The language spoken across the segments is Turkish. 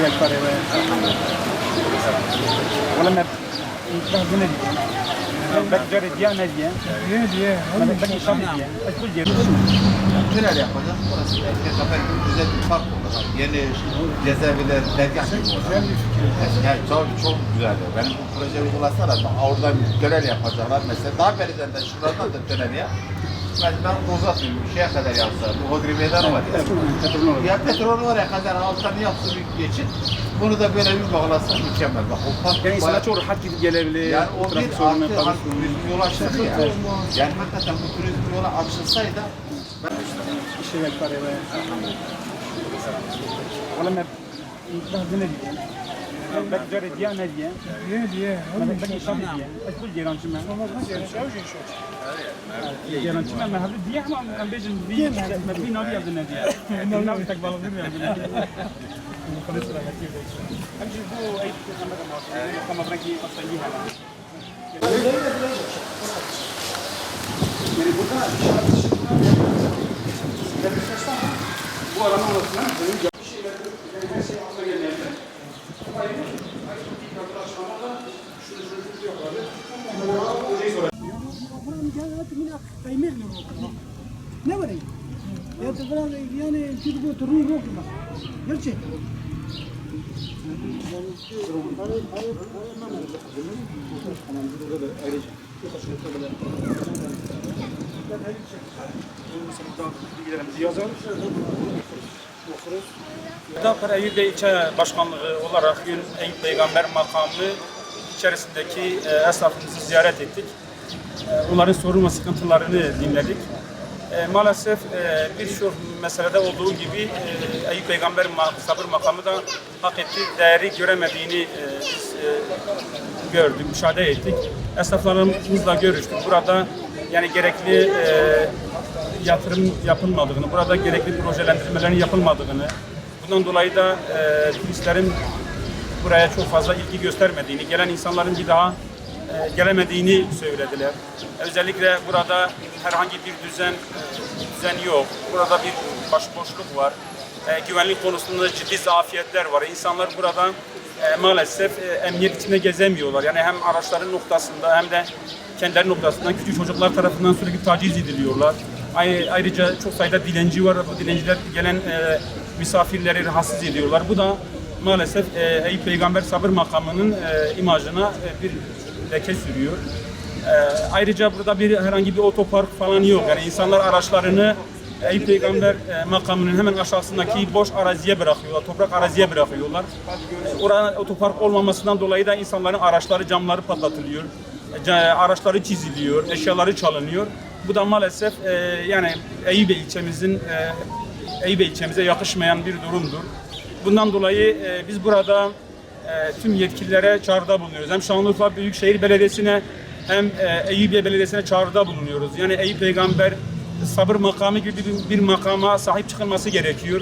Şey yapar eve. Valla ben ben ne diyeyim? Ben gari diye ne diyeyim? Diye diye. Ben ben işam diyeyim. Eskul diye. Neler yapacağız? Burası zaten güzel bir park oldu. Yeni cezaevler dergah gibi oldu. Yani çok çok güzel. Benim bu projeyi uygulasana. Oradan döner yapacaklar mesela. Daha berinden de şuradan da döner mecburen doza suyu şeye kadar yapsa, bu hodri meydan var ya. Petrol var. Ya petrol var kadar alttan yapsın bir geçit. Bunu da böyle bir bağlasak mükemmel. Bak o park yani bayağı... çok rahat gidip gelebilir. Yani o bir artı hani turizm yolu açıldı ya. Yani hakikaten bu turizm yolu açılsaydı ben... İşe yakar eve. Oğlum hep daha dinle. جري ديا نجي Diye diye. انا بدي شامل ديا بس كل جيران شمال جيران شمال ما هذا ديا ما ام بيجن ديا ما في نبي عبد النبي نبي تقبل النبي عبد النبي امشي بو اي كما بركي اصليها Yani burada bu alanın ortasına benim Ya da biraz yani çünkü bu turun yok mu? Gerçek. Yazar. Hüdapar Eyüp Bey İlçe Başkanlığı olarak gün Eyüp Peygamber makamı içerisindeki e, esnafımızı ziyaret ettik. E, onların sorun ve sıkıntılarını dinledik. E, maalesef e, birçok meselede olduğu gibi e, Eyüp Peygamber sabır makamı da hak ettiği değeri göremediğini e, biz e, gördük, müşahede ettik. Esnaflarımızla görüştük. Burada yani gerekli e, yatırım yapılmadığını, burada gerekli projelendirmelerin yapılmadığını, bundan dolayı da e, turistlerin buraya çok fazla ilgi göstermediğini, gelen insanların bir daha gelemediğini söylediler. Özellikle burada herhangi bir düzen e, düzen yok. Burada bir başıboşluk var. E, güvenlik konusunda ciddi zafiyetler var. İnsanlar burada e, maalesef e, emniyet içinde gezemiyorlar. Yani hem araçların noktasında hem de kendileri noktasından küçük çocuklar tarafından sürekli taciz ediliyorlar. Ay- Ayrıca çok sayıda dilenci var. Bu dilenciler gelen e, misafirleri rahatsız ediyorlar. Bu da maalesef e, Eyüp Peygamber sabır makamının e, imajına e, bir leke sürüyor. E, ayrıca burada bir herhangi bir otopark falan yok. Yani insanlar araçlarını Eyüp Peygamber e, makamının hemen aşağısındaki boş araziye bırakıyorlar, toprak araziye bırakıyorlar. E, oranın otopark olmamasından dolayı da insanların araçları, camları patlatılıyor. E, araçları çiziliyor, eşyaları çalınıyor. Bu da maalesef e, yani Eyüp ilçemizin e, Eyüp ilçemize yakışmayan bir durumdur. Bundan dolayı e, biz burada e, tüm yetkililere çağrıda bulunuyoruz. Hem Şanlıurfa Büyükşehir Belediyesi'ne hem e, Belediyesi'ne çağrıda bulunuyoruz. Yani Eyüp Peygamber sabır makamı gibi bir, bir makama sahip çıkılması gerekiyor.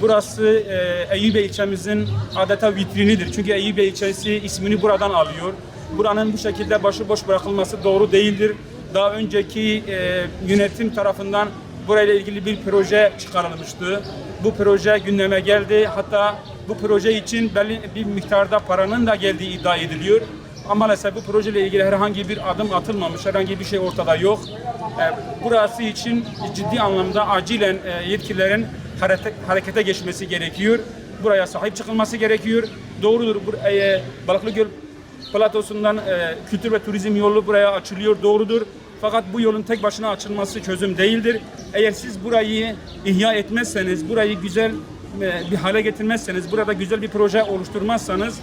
Burası e, Eyüpiye ilçemizin adeta vitrinidir. Çünkü Eyüpiye ilçesi ismini buradan alıyor. Buranın bu şekilde başıboş bırakılması doğru değildir. Daha önceki e, yönetim tarafından burayla ilgili bir proje çıkarılmıştı. Bu proje gündeme geldi. Hatta bu proje için belli bir miktarda paranın da geldiği iddia ediliyor. Ama maalesef bu projeyle ilgili herhangi bir adım atılmamış, herhangi bir şey ortada yok. E, burası için ciddi anlamda acilen e, yetkililerin harekete geçmesi gerekiyor. Buraya sahip çıkılması gerekiyor. Doğrudur. E, Balıklıgöl platosundan e, kültür ve turizm yolu buraya açılıyor. Doğrudur. Fakat bu yolun tek başına açılması çözüm değildir. Eğer siz burayı ihya etmezseniz, burayı güzel bir hale getirmezseniz, burada güzel bir proje oluşturmazsanız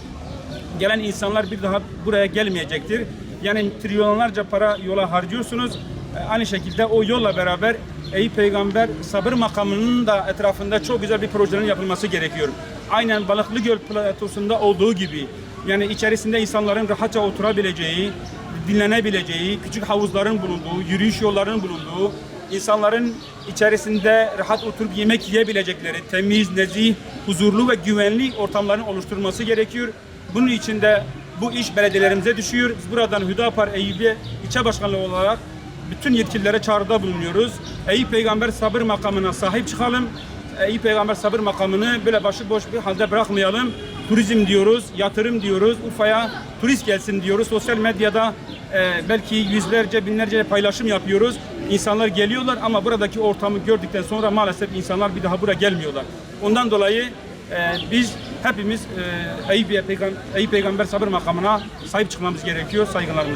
gelen insanlar bir daha buraya gelmeyecektir. Yani trilyonlarca para yola harcıyorsunuz. E, Aynı şekilde o yolla beraber Eyüp Peygamber sabır makamının da etrafında çok güzel bir projenin yapılması gerekiyor. Aynen Balıklıgöl platosunda olduğu gibi yani içerisinde insanların rahatça oturabileceği, dinlenebileceği, küçük havuzların bulunduğu, yürüyüş yollarının bulunduğu, insanların içerisinde rahat oturup yemek yiyebilecekleri, temiz, nezih, huzurlu ve güvenli ortamların oluşturulması gerekiyor. Bunun için de bu iş belediyelerimize düşüyor. Biz buradan Hüdapar Eyüp'e ilçe başkanlığı olarak bütün yetkililere çağrıda bulunuyoruz. Eyüp Peygamber sabır makamına sahip çıkalım. Eyüp Peygamber sabır makamını böyle başıboş bir halde bırakmayalım. Turizm diyoruz, yatırım diyoruz, Urfa'ya turist gelsin diyoruz. Sosyal medyada e, belki yüzlerce, binlerce paylaşım yapıyoruz. İnsanlar geliyorlar ama buradaki ortamı gördükten sonra maalesef insanlar bir daha buraya gelmiyorlar. Ondan dolayı e, biz hepimiz e, Eyüp, Peygamber, Eyüp Peygamber sabır makamına sahip çıkmamız gerekiyor. Saygılarımız.